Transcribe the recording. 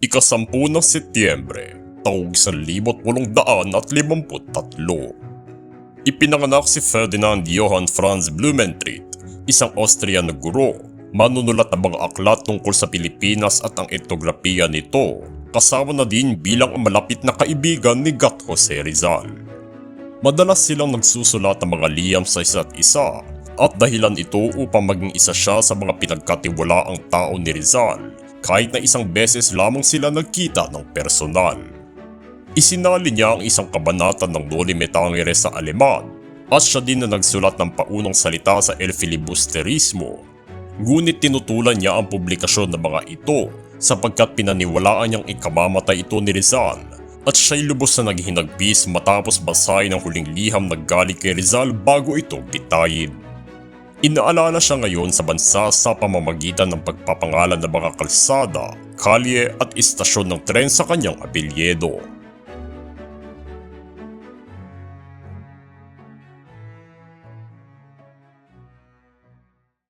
Ikasampu ng Setyembre, taong 1853. Ipinanganak si Ferdinand Johann Franz Blumentritt, isang Austrian na guro, manunulat ng mga aklat tungkol sa Pilipinas at ang etnografiya nito, kasama na din bilang ang malapit na kaibigan ni Gat Jose Rizal. Madalas silang nagsusulat ng mga liham sa isa't isa at dahilan ito upang maging isa siya sa mga pinagkatiwalaang tao ni Rizal kahit na isang beses lamang sila nagkita ng personal. Isinali niya ang isang kabanata ng Noli Me Tangere sa Aleman at siya din na nagsulat ng paunang salita sa El Filibusterismo. Ngunit tinutulan niya ang publikasyon ng mga ito sapagkat pinaniwalaan niyang ikamamatay ito ni Rizal at siya'y lubos na naghinagpis matapos basahin ang huling liham na galing kay Rizal bago ito bitayin. Inaalala siya ngayon sa bansa sa pamamagitan ng pagpapangalan ng mga kalsada, kalye at istasyon ng tren sa kanyang apelyedo.